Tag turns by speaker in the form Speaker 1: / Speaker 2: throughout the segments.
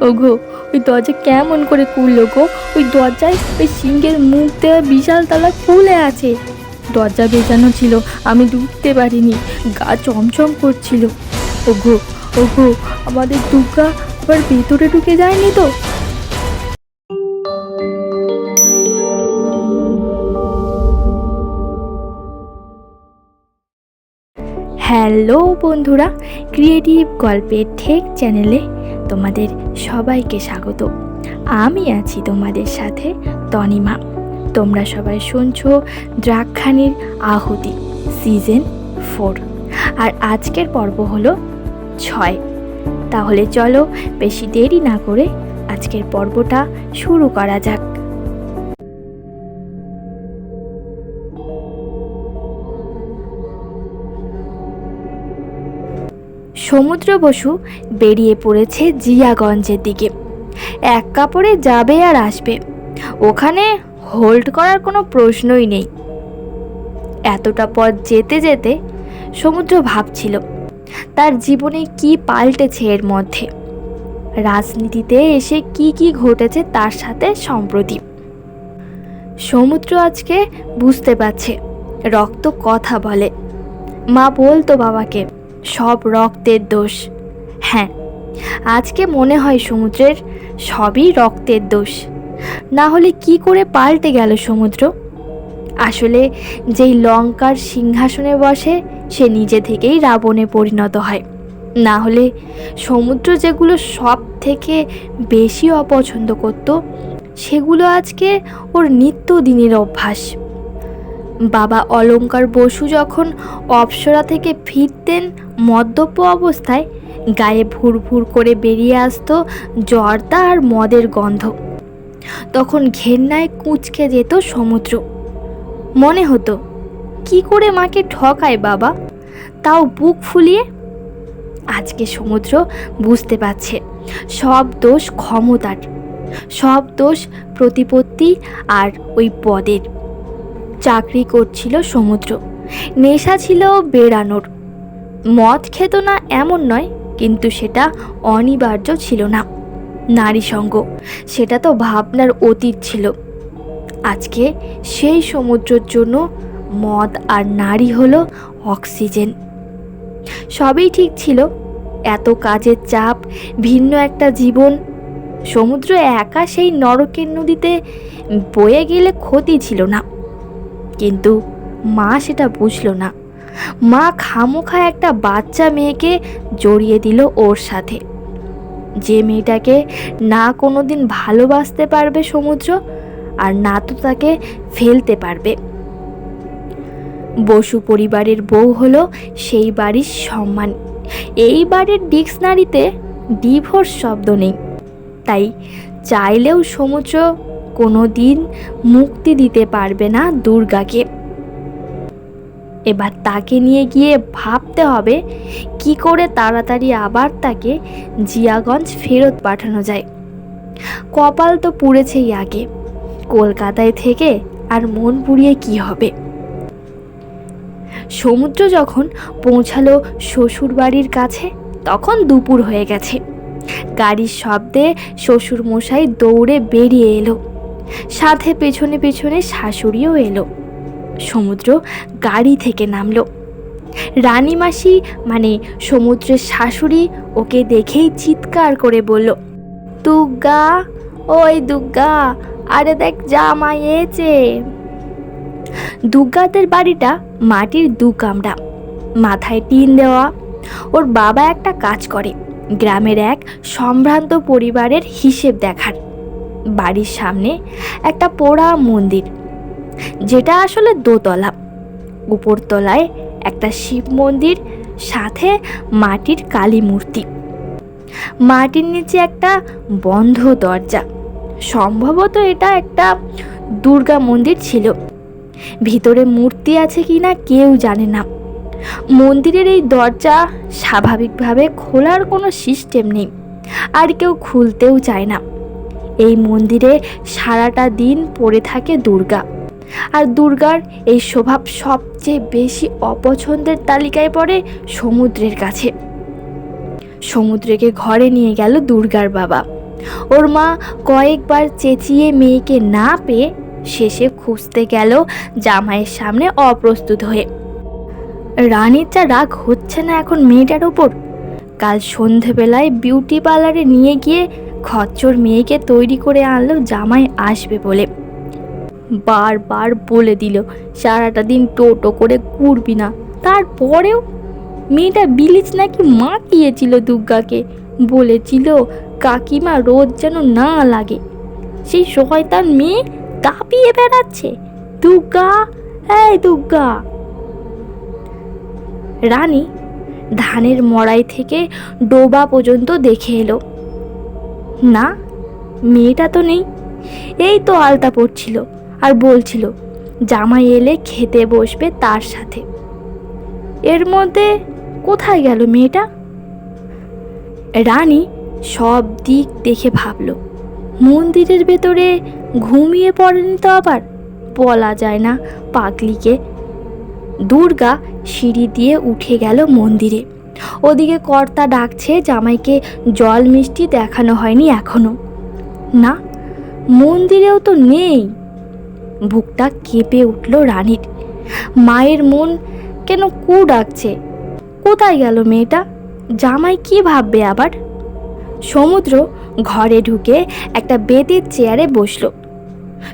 Speaker 1: ওগো, ওই দরজা কেমন করে খুললো গো? ওই দরজায় ওই সিংহের মুখ দেওয়া বিশাল তালা খুলে আছে। দরজা বেজানো ছিল, আমি ঢুকতে পারিনি, গা চমচম করছিল। ওগো ওগো, আমাদের দুর্গা আবার ভেতরে ঢুকে যায়নি তো? হ্যালো বন্ধুরা ক্রিয়েটিভ গল্পের ঠেক চ্যানেলে তোমাদের সবাইকে স্বাগত। আমি আছি তোমাদের সাথে তনিমা। তোমরা সবাই শুনছো দ্রাক্ষানির আহুতি সিজন ফোর আর আজকের পর্ব হলো ছয়। তাহলে চলো বেশি দেরি না করে আজকের পর্বটা শুরু করা যাক। সমুদ্র বসু বেরিয়ে পড়েছে জিয়াগঞ্জের দিকে। এক কাপড়ে যাবে আর আসবে। ওখানে হোল্ড করার কোনো প্রশ্নই নেই। এতটা পথ যেতে যেতে সমুদ্র ভাবছিল, তার জীবনে কি পাল্টেছে এর মধ্যে? রাজনীতিতে এসে কি কি ঘটেছে তার সাথে সম্প্রতি? সমুদ্র আজকে বুঝতে পারছে, রক্ত কথা বলে। মা বলতো বাবাকে সব রক্তের দোষ। হ্যাঁ আজকে মনে হয় সমুদ্রের সবই রক্তের দোষ। না হলে কি করে পাল্টে গেল সমুদ্র? আসলে যেই লঙ্কার সিংহাসনে বসে, সে নিজে থেকেই রাবণে পরিণত হয়। না হলে সমুদ্র যেগুলো সব থেকে বেশি অপছন্দ করত, সেগুলো আজকে ওর নিত্যদিনের অভ্যাস। বাবা অলঙ্কার বসু যখন অপসরা থেকে ফিরতেন মদ্যপ অবস্থায় গায়ে ভুর ভুর করে বেরিয়ে আসতো জর্দা আর মদের গন্ধ। তখন ঘেন্নায় কুঁচকে যেত সমুদ্র। মনে হতো, কি করে মাকে ঠকায় বাবা? তাও বুক ফুলিয়ে? আজকে সমুদ্র বুঝতে পারছে, সব দোষ ক্ষমতার। সব দোষ প্রতিপত্তি আর ওই পদের। চাকরি করছিল সমুদ্র। নেশা ছিল বেড়ানোর। মদ খেত না এমন নয়, কিন্তু সেটা অনিবার্য ছিল না। নারী সঙ্গ, সেটা তো ভাবনার অতীত ছিল। আজকে সেই সমুদ্রের জন্য মদ আর নারী হলো অক্সিজেন। সবই ঠিক ছিল, এত কাজের চাপ, ভিন্ন একটা জীবন। সমুদ্র একা সেই নরকের নদীতে বয়ে গেলে ক্ষতি ছিল না। কিন্তু মা সেটা বুঝলো না। মা খামোখা একটা বাচ্চা মেয়েকে জড়িয়ে দিল ওর সাথে। যে মেয়েটাকে না কোনো দিন ভালোবাসতে পারবে সমুদ্র, আর না তো তাকে ফেলতে পারবে। বসু পরিবারের বউ হলো সেই বাড়ির সম্মান। এই বাড়ির ডিকশনারিতে ডিভোর্স শব্দ নেই। তাই চাইলেও সমুদ্র কোনো দিন মুক্তি দিতে পারবে না দুর্গাকে। এবার তাকে নিয়ে গিয়ে ভাবতে হবে, কি করে তাড়াতাড়ি আবার তাকে জিয়াগঞ্জ ফেরত পাঠানো যায়। কপাল তো পুড়েছেই আগে, কলকাতায় থেকে আর মন পুড়িয়ে কি হবে? সমুদ্র যখন পৌঁছালো শ্বশুর বাড়ির কাছে, তখন দুপুর হয়ে গেছে। গাড়ির শব্দে শ্বশুর মশাই দৌড়ে বেরিয়ে এলো। সাথে পেছনে পেছনে শাশুড়িও এলো। সমুদ্র গাড়ি থেকে নামলো। রানী মাসি মানে সমুদ্রের শাশুড়ি ওকে দেখেই চিৎকার করে বলল, দুগ্গা, ওই দুগ্গা, আরে দেখ জামাই এসে দুগ্গাদের বাড়িটা মাটির দু কামড়া, মাথায় টিন দেওয়া। ওর বাবা একটা কাজ করে, গ্রামের এক সম্ভ্রান্ত পরিবারের হিসেব দেখার। বাড়ির সামনে একটা পোড়া মন্দির যেটা আসলে দোতলা। উপরতলায় একটা শিব মন্দির, সাথে মাটির কালী মূর্তি। মাটির নিচে একটা বন্ধ দরজা। সম্ভবত এটা একটা দুর্গা মন্দির ছিল। ভিতরে মূর্তি আছে কি না কেউ জানে না। মন্দিরের এই দরজা স্বাভাবিকভাবে খোলার কোনো সিস্টেম নেই। আর কেউ খুলতেও চায় না। এই মন্দিরে সারাটা দিন পড়ে থাকে দুর্গা। আর দুর্গার এই স্বভাব সবচেয়ে বেশি অপছন্দের তালিকায় পড়ে সমুদ্রের কাছে। সমুদ্রকে ঘরে নিয়ে গেল দুর্গার বাবা। ওর মা কয়েকবার চেঁচিয়ে মেয়েকে না পেয়ে শেষে খুঁজতে গেল জামাইয়ের সামনে অপ্রস্তুত হয়ে। রানীর যা রাগ হচ্ছে না এখন মেয়েটার ওপর। কাল সন্ধেবেলায় বিউটি পার্লারে নিয়ে গিয়ে খচ্চর মেয়েকে তৈরি করে আনলো জামাই আসবে বলে। বারবার বলে দিল, সারাটা দিন টোটো করে ঘুরবি না। তারপরেও মেয়েটা বিলিচ নাকি মাখিয়েছিল দুর্গাকে, বলেছিল, কাকিমা রোদ যেন না লাগে। সেই শয়তান মেয়ে দাপিয়ে বেড়াচ্ছে। দুর্গা, এই দুর্গা। রানী ধানের মড়াই থেকে ডোবা পর্যন্ত দেখে এলো। না, মেয়েটা তো নেই। এই তো আলতা পড়ছিল। আর বলছিল, জামাই এলে খেতে বসবে তার সাথে। এর মধ্যে কোথায় গেল মেয়েটা? রানী সব দিক দেখে ভাবল, মন্দিরের ভেতরে ঘুমিয়ে পড়েনি তো আবার? বলা যায় না পাগলিকে। দুর্গা সিঁড়ি দিয়ে উঠে গেল মন্দিরে। ওদিকে কর্তা ডাকছে জামাইকে, জল মিষ্টি দেখানো হয়নি এখনও। না, মন্দিরেও তো নেই। বুকটা কেঁপে উঠল রানীর। মায়ের মন কেন কু ডাকছে? কোথায় গেল মেয়েটা? জামাই কি ভাববে আবার? সমুদ্র ঘরে ঢুকে একটা বেতের চেয়ারে বসল।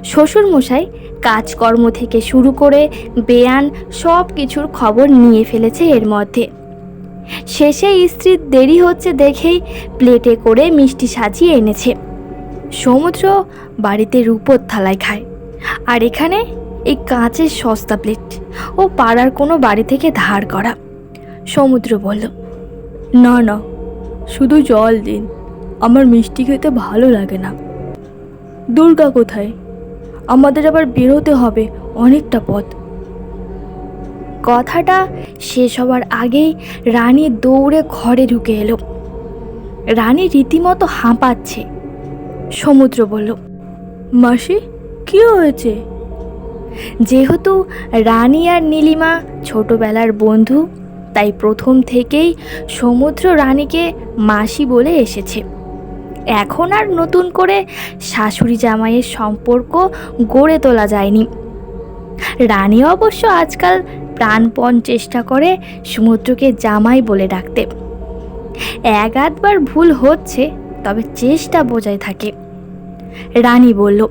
Speaker 1: শ্বশুরমশাই কাজকর্ম থেকে শুরু করে বেয়ান সব কিছুর খবর নিয়ে ফেলেছে এর মধ্যে। শেষে স্ত্রীর দেরি হচ্ছে দেখেই প্লেটে করে মিষ্টি সাজিয়ে এনেছে। সমুদ্র বাড়িতে রূপোর থালায় খায়। আর এখানে এই কাঁচের সস্তা প্লেট ও পাড়ার কোনো বাড়ি থেকে ধার করা। সমুদ্র বলল, না না, শুধু জল দিন, আমার মিষ্টি খেতে ভালো লাগে না। দুর্গা কোথায়? আমাদের আবার বেরোতে হবে অনেকটা পথ। কথাটা শেষ হওয়ার আগেই রানী দৌড়ে ঘরে ঢুকে এলো। রানী রীতিমতো হাঁপাচ্ছে। সমুদ্র বলল, মাসি কি হয়েছে? যেহেতু রানী আর নীলিমা ছোটবেলার বন্ধু, তাই প্রথম থেকেই সমুদ্র রানীকে মাসি বলে এসেছে। এখন আর নতুন করে শাশুড়ি জামাইয়ের সম্পর্ক গড়ে তোলা যায়নি। রানী অবশ্য আজকাল প্রাণপণ চেষ্টা করে সমুদ্রকে জামাই বলে ডাকতে। এক আধবার ভুল হচ্ছে, তবে চেষ্টা বোঝায় থাকে। রানী বলল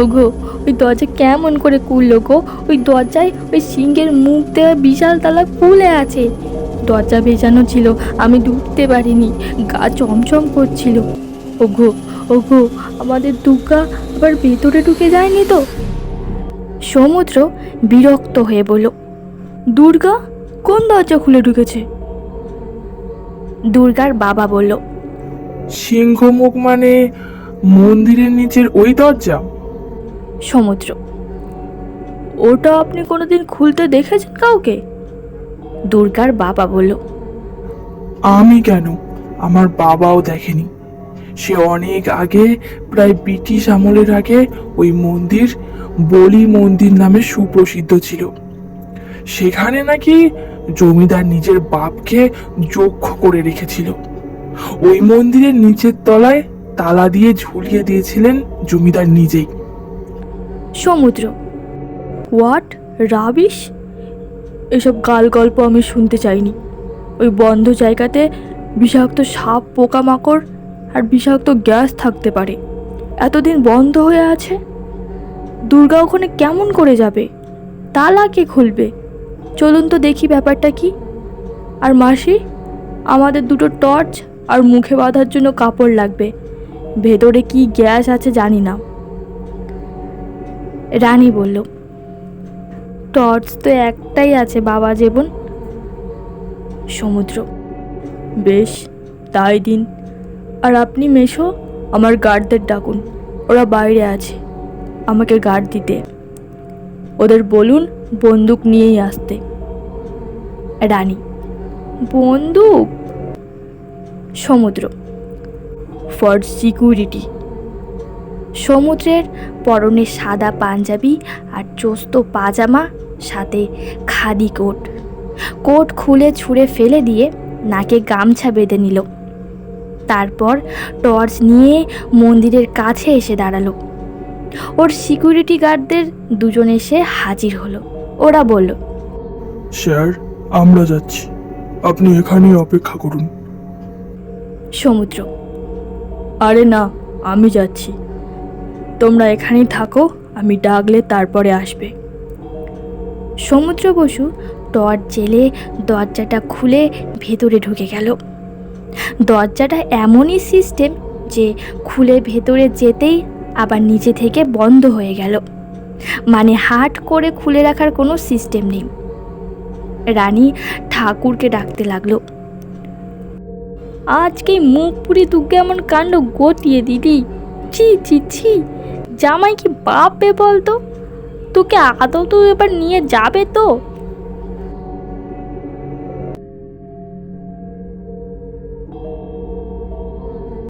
Speaker 1: ওগো, ওই দরজা কেমন করে খুললো গো? ওই দরজায় ওই সিংহের মুখ দেওয়া বিশাল তালা খুলে আছে। দরজা ভেজানো ছিল, আমি ঢুকতে পারিনি, গা চমচম করছিল। ওগো ওগো, আমাদের দুর্গা আবার ভেতরে ঢুকে যায়নি তো? সমুদ্র বিরক্ত হয়ে বলল, দুর্গা, কোন দরজা খুলে ঢুকেছে? দুর্গার বাবা বলল,
Speaker 2: সিংহমুখ মানে মন্দিরের নিচের ওই দরজা?
Speaker 1: সমুদ্র। ওটা আপনি কোনোদিন খুলতে দেখেছেন কাউকে? দুর্গার বাবা বলল।
Speaker 2: আমি কেন? আমার বাবাও দেখেনি। সে অনেক আগে, প্রায় ব্রিটিশ আমলের আগে, ওই মন্দির বলি মন্দির নামে সুপ্রসিদ্ধ ছিল। সেখানে নাকি জমিদার নিজের বাপকে যক্ষ করে রেখেছিল। ওই মন্দিরের নিচের তলায় তালা দিয়ে ঝুলিয়ে দিয়েছিলেন জমিদার নিজেই।
Speaker 1: সমুদ্র। হোয়াট রাবিশ এসব গাল গল্প আমি শুনতে চাইনি। ওই বন্ধ জায়গাতে বিষাক্ত সাপ, পোকামাকড় আর বিষাক্ত গ্যাস থাকতে পারে। এতদিন বন্ধ হয়ে আছে? দুর্গা ওখানে কেমন করে যাবে? তালা কে খুলবে? চলুন তো দেখি ব্যাপারটা কি। আর মাসি, আমাদের দুটো টর্চ আর মুখে বাঁধার জন্য কাপড় লাগবে। ভেতরে কি গ্যাস আছে জানি না। রানী বলল, টর্চ তো একটাই আছে, বাবা জীবন সমুদ্র। বেশ, তাই দিন। আর আপনি মেশো, আমার গার্ডদের ডাকুন। ওরা বাইরে আছে, আমাকে গার্ড দিতে। ওদের বলুন বন্দুক নিয়েই আসতে। রানী। বন্দুক? সমুদ্র। For security. সমুদ্রের পরনে সাদা পাঞ্জাবি আর চোস্ত পাজামা সাথে খাদি কোট। কোট খুলে ছুঁড়ে ফেলে দিয়ে নাকে গামছা বেঁধে নিল। তারপর টর্চ নিয়ে মন্দিরের কাছে এসে দাঁড়াল। ওর সিকিউরিটি গার্ডদের দুজন এসে হাজির হলো। ওরা বলল
Speaker 2: স্যার আমরা যাচ্ছি। আপনি এখানেই অপেক্ষা করুন।
Speaker 1: সমুদ্র। আরে না আমি যাচ্ছি। তোমরা এখানেই থাকো, আমি ডাকলে তারপরে আসবে। সমুদ্র বসু টর্চ জেলে দরজাটা খুলে ভেতরে ঢুকে গেল। দরজাটা এমনই সিস্টেম যে খুলে ভেতরে যেতেই আবার নিচে থেকে বন্ধ হয়ে গেল। মানে হাট করে খুলে রাখার কোনো সিস্টেম নেই। রানী ঠাকুরকে ডাকতে লাগল। আজকে মুখ পুরি তুকে এমন কাণ্ড গটিয়ে দিদি ছি ছি ছি। জামাই কি বাপে বলতো? তোকে আদৌ তো এবার নিয়ে যাবে তো?